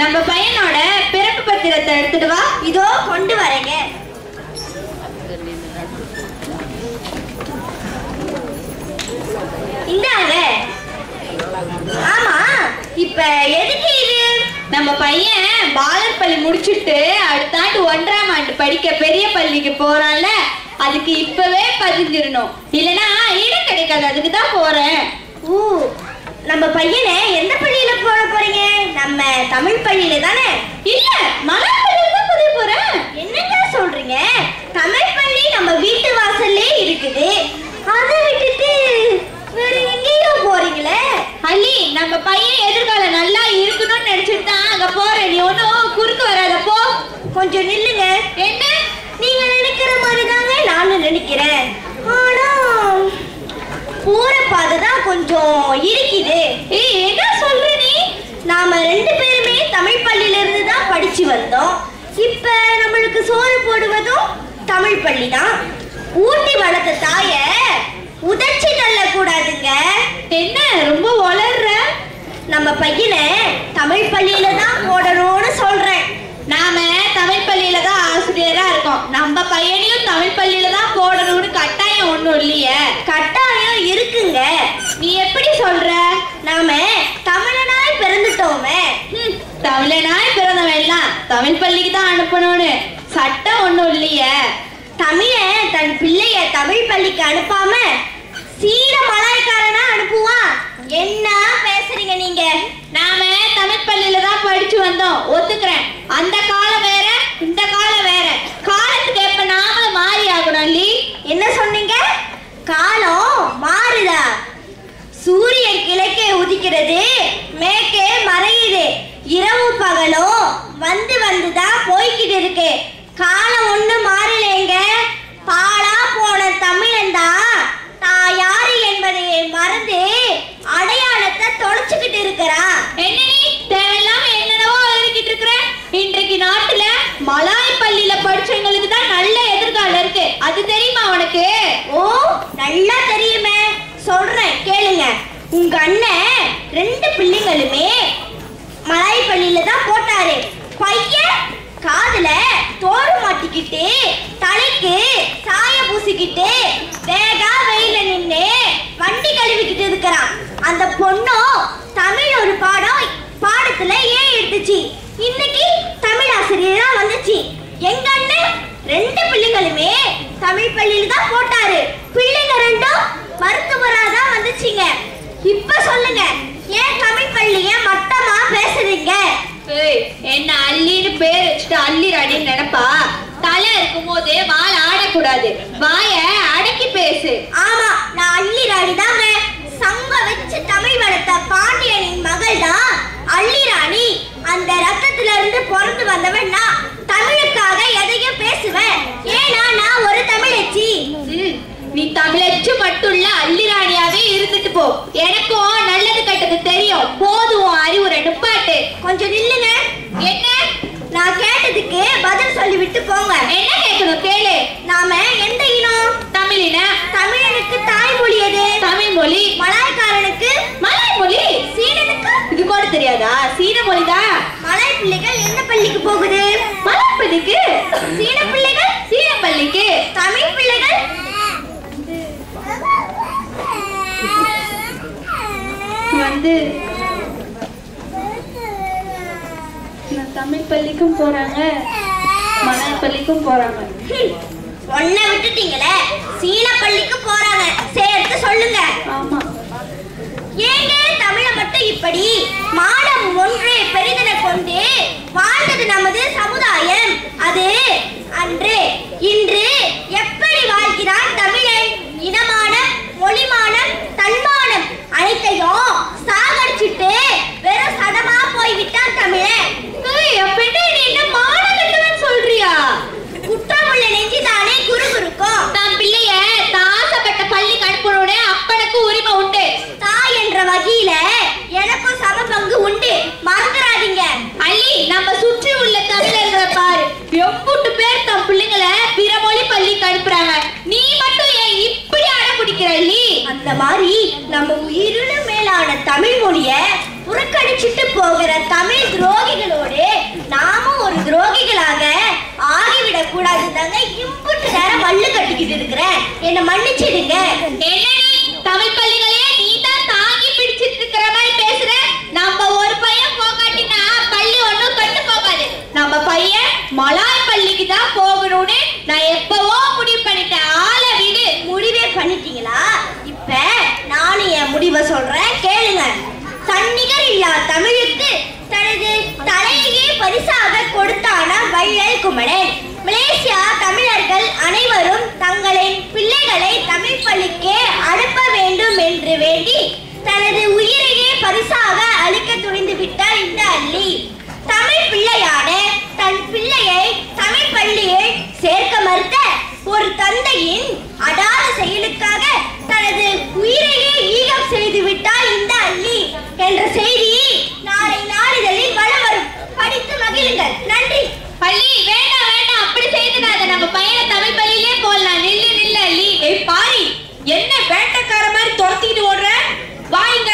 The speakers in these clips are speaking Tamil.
நம்ம பையனோட பிறப்பு பத்திரத்தை எடுத்துட்டு வா. இதோ கொண்டு வரேங்க. இந்தாங்க. ஆமா இப்ப எதுக்கு இது? நம்ம பையன் பாலர் பள்ளி முடிச்சுட்டு அடுத்த ஆண்டு ஒன்றாம் ஆண்டு படிக்க பெரிய பள்ளிக்கு போறான்ல. அதுக்கு இப்பவே பதிஞ்சிடணும். இல்லனா இடம் கிடைக்காது. அதுக்கு தான் போறேன். ஊ நம்ம பையனை எந்த பள்ளியில போட போறீங்க? நம்ம தமிழ் பள்ளியில தானே? இல்ல மலர் பள்ளியில தான் பதிய போறேன். என்னங்க சொல்றீங்க? தமிழ் பள்ளி நம்ம வீட்டு வாசல்லே இருக்குது. அதை விட்டுட்டு வேற எங்கேயோ போறீங்களே? அள்ளி நம்ம பையன் எதிர்காலம் நல்லா இருக்கணும்னு நினைச்சிட்டு தான் அங்க போறேன். நீ ஒன்னும் குறுக்கு வராத போ. கொஞ்சம் நில்லுங்க. என்ன? நீங்க நினைக்கிற மாதிரி தாங்க நானும் நினைக்கிறேன். ஆனா போற பாதை கொஞ்சம் இருக்குது. என்ன சொல்ற நீ? நாம ரெண்டு பேருமே தமிழ் பள்ளியில இருந்து தான் படிச்சு வந்தோம். இப்ப நம்மளுக்கு சோறு போடுவதும் தமிழ் பள்ளி தான் ஊட்டி வளர்த்த தாய உதச்சி தள்ள கூடாதுங்க என்ன ரொம்ப வளர்ற நம்ம பையனை தமிழ் பள்ளியில தான் போடணும்னு சொல்றேன். நாம தமிழ் பள்ளியில தான் ஆசிரியரா இருக்கோம். நம்ம பையனையும் தமிழ் பள்ளியில தான் போடணும்னு கட்டாயம் ஒண்ணும் இல்லையே கட்டாயம் இருக்குங்க நீ எப்படி சொல்ற? நாம தமிழனாய் பிறந்துட்டோமே. தமிழனாய் பிறந்தவன் எல்லாம் தமிழ் பள்ளிக்கு தான் அனுப்பணும்னு. சட்டம் ஒண்ணும் இல்லையே. தமிழன் தன் பிள்ளைய தமிழ் பள்ளிக்கு அனுப்பாம சீன மலாய்க்காரனா அனுப்புவான். என்ன பேசுறீங்க நீங்க? நாம தமிழ் பள்ளியில தான் படிச்சு வந்தோம். ஒத்துக்கிறேன். அந்த காலம் வேற இந்த காலம் வேற காலத்துக்கு எப்ப நாம மாறி ஆகணும் அல்லி என்ன சொன்னீங்க காலம் மாறுதா சூரியன் கிழக்கே உதிக்கிறது மேற்கே மறையுது. இரவு பகலும் வந்து வந்து தான் போய்கிட்டு இருக்கு. காலம் ஒண்ணு மாறலைங்க பாழா போன தமிழன் தான் தான் யாரு என்பதை மறந்து அடையாளத்தை தொலைச்சுக்கிட்டு இருக்கிறான் என்ன நீ? தேவையில்லாம என்னென்னவோ எழுதிக்கிட்டு இருக்கிற? இன்றைக்கு நாட்டுல மலாய் பள்ளியில படிச்சவங்களுக்கு தான் நல்ல எதிர்காலம் இருக்கு. அது தெரியுமா உனக்கு? ஓ நல்லா தெரியுமே. சொல்றேன் கேளுங்க. உங்க அண்ணன் ரெண்டு பிள்ளைங்களுமே மலாய் பள்ளியில தான் போட்டாரு. பையன் காதுல தோடு மாட்டிக்கிட்டு தலைக்கு சாய பூசிக்கிட்டு வேகா வெயில நின்று வண்டி கழுவிக்கிட்டு இருக்கிறான். அந்த பொண்ணும் தமிழ் ஒரு பாடம் பாடத்துல ஏன் எடுத்துச்சு. இன்னைக்கு தமிழ் ஆசிரியரா வந்துச்சு. எங்க அண்ணன் ரெண்டு பிள்ளைங்களுமே தமிழ் பள்ளியில தான் போட்டாரு. பிள்ளைங்க ரெண்டும் மருத்துவரா தான் வந்துச்சுங்க. இப்ப சொல்லுங்க ஏன் தமிழ் பள்ளிய மட்டமா பேசுறீங்க ஏய், என்ன அள்ளின்னு பேர் வச்சுட்டு அள்ளிராடின்னு நினைப்பா? தலை இருக்கும் போது வால் ஆடக்கூடாது. வாய அடக்கி பேசு. ஆமா நான் அள்ளி ராணி தாங்க சங்க வச்சு தமிழ் வளர்த்த பாண்டியனின் மகள் தான் அள்ளி ராணி அந்த ரத்தத்துல இருந்து பிறந்து வந்தவன் நான். தமிழுக்காக எதையும் பேசுவேன். ஏன்னா நான் ஒரு தமிழச்சி. நீ தமிழச்சு இல்ல அள்ளிராணியாவே இருந்துட்டு போ. எனக்கும் நல்லது கெட்டது தெரியும். போதும் அறிவுரை நிப்பாட்டு. கொஞ்சம் நில்லுங்க. என்ன? நான் கேட்டதுக்கு பதில் சொல்லிவிட்டு போங்க. என்ன கேட்கணும்? கேளு. நாம எந்த இனம்? தமிழின தமிழனுக்கு தாய்மொழி எது? தமிழ் மொழி மலாய்க்காரனுக்கு? மலாய் மொழி சீனனுக்கு? இது கூட தெரியாதா? சீன மொழிதான் மலாய் பிள்ளைகள் எந்த பள்ளிக்கு போகுது? மலாய் பள்ளிக்கு? சீன பிள்ளைகள் சீன பள்ளிக்கு தமிழ் பிள்ளைகள் நான் தமிழ் பள்ளிக்கும் போறாங்க. மலாய் பள்ளிக்கும் போறாங்க. ஒன்ன விட்டுட்டீங்களே? சீன பள்ளிக்கு போறாங்க. சேர்த்து சொல்லுங்க. ஆமா. ஏங்க தமிழ மட்டும் இப்படி மானம் ஒன்றே பெரிதென கொண்டு வாழ்ந்தது நமது சமுதாயம். அது அன்று இன்று இந்த மாதிரி நம்ம உயிரினும் மேலான தமிழ் மொழிய புறக்கணிச்சிட்டு போகிற தமிழ் துரோகிகளோடு நாமும் ஒரு துரோகிகளாக ஆகிவிடக் கூடாது தாங்க இம்புட்டு நேரம் மல்லு கட்டிக்கிட்டு இருக்கிறேன் என்னை மன்னிச்சிடுங்க. தமிழ் பள்ளிகளையே நீ தான் தாங்கி பிடிச்சிட்டு இருக்கிற மாதிரி பேசுற? நம்ம ஒரு பையன் போகாட்டினா பள்ளி ஒண்ணும் கட்டு போகாது. நம்ம பையன் மலாய் பள்ளிக்கு தான் போகணும்னு நான் எப்பவோ முடிவு பண்ணிட்டேன் ஆளை விடு முடிவே பண்ணிட்டீங்களா இப்ப நானும் என் முடிவை சொல்றேன் கேளுங்க. தன்னிகர் இல்லா தமிழுக்கு தனது தலையையே பரிசாக கொடுத்தான வள்ளல் குமரன். மலேசியா தமிழர்கள் அனைவரும் தங்களின் பிள்ளைகளை தமிழ் பள்ளிக்கே அனுப்ப வேண்டும் என்று வேண்டி தனது உயிரையே பரிசாக அளிக்க துணிந்து விட்டார் இந்த அள்ளி தமிழ் பிள்ளையான தன் பிள்ளையை தமிழ் பள்ளியில் சேர்க்க மறுத்த ஒரு தந்தையின் அடாத செயலுக்காக தனது உயிரையே ஈகம் செய்து விட்டார் இந்த அள்ளி என்ற செய்தி நாளை நாளிதழில் வலம் வரும் படித்து மகிழுங்கள் நன்றி பள்ளி வேண்டாம் வேண்டாம் அப்படி செய்துடாத நம்ம பையனை தமிழ் பள்ளியிலே போடலாம் நில்லு நில்லு அள்ளி ஏய் பாரி என்ன வேட்டைக்கார மாதிரி துரத்திட்டு ஓடுற வாங்க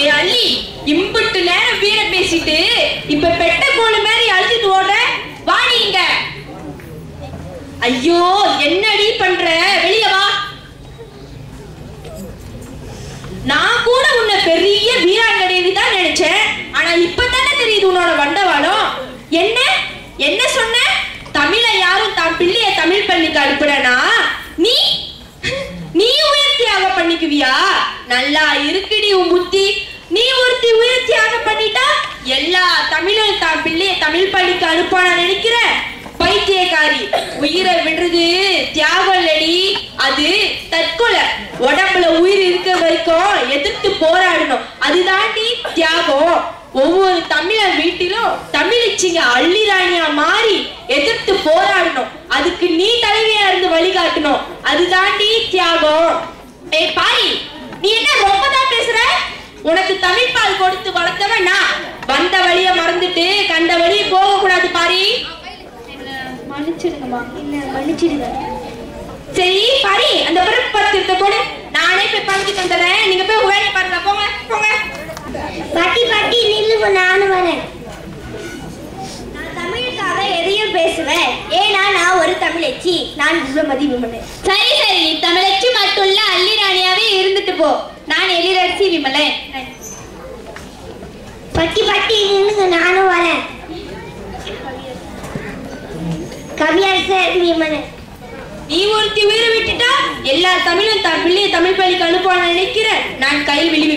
ஏ அள்ளி இம்புட்டு நேரம் வீர பேசிட்டு இப்ப பெட்ட கோழி மாதிரி அழுத்திட்டு ஓடுற வாடிங்க ஐயோ என்னடி பண்ற? வெளிய வா. நான் கூட உன்னை பெரிய வீராங்கனை தான் நினைச்சேன். ஆனா இப்பதானே தெரியுது உன்னோட வண்டவாளம். என்ன? என்ன சொன்ன? தமிழ யாரும் தான் பிள்ளைய தமிழ் பள்ளிக்கு அனுப்புறனா? நீ? நீ உயர்த்தியாக பண்ணிக்குவியா? நல்லா இருக்குடி உன் புத்தி. நீ ஒருத்தி உயிர் தியாகம் பண்ணிட்டா எல்லா தமிழர் தான் பிள்ளைய தமிழ் பள்ளிக்கு அனுப்பான நினைக்கிற. பைத்தியக்காரி உயிரை விடுறது தியாகம் இல்லடி. அது தற்கொலை. உடம்புல உயிர் இருக்கிற வரைக்கும் எதிர்த்து போராடணும். அதுதாண்டி தியாகம். ஒவ்வொரு தமிழர் வீட்டிலும் தமிழிச்சிங்க அள்ளிராணியா மாறி எதிர்த்து போராடணும். அதுக்கு நீ தலைவியா இருந்து வழிகாட்டணும். அதுதாண்டி தியாகம். ஏய் பாரி நீ என்ன ரொம்ப தான் பேசுற? உனக்கு தமிழ் பால் கொடுத்து வளர்த்தவன் நான். வந்த வழிய மறந்துட்டு கண்ட வழிய போக கூடாது பாரி. மன்னிச்சிடுங்கம்மா. மன்னிச்சிடுங்க. சரி பாரி அந்த பிறப்பு பத்திரத்தை கொடு. நானே போய் பறிச்சு தந்துடுறேன் நீங்க போய் வேலையை பாருங்க. போங்க போங்க. பாட்டி பாட்டி நில்லுங்க. நானும் வரேன். நான் தமிழுக்காக எதையும் பேசுவேன் ஏன்னா நான் தமிழச்சி நான் விமதி விமலன் சரி சரி நீ தமிழச்சி இல்ல அள்ளி ராணியாவே இருந்துட்டு போ. நான் எழிலரசி விமலன் பட்டி பட்டி நில்லுங்க நானும் வரேன். கவியரசர் விமலன் நீ ஒருத்தி உயிரை விட்டுட்டா எல்லா தமிழும் தான் பிள்ளைய தமிழ் பள்ளிக்கு அனுப்புவான்னு நினைக்கிறேன் நான் கையில் விழி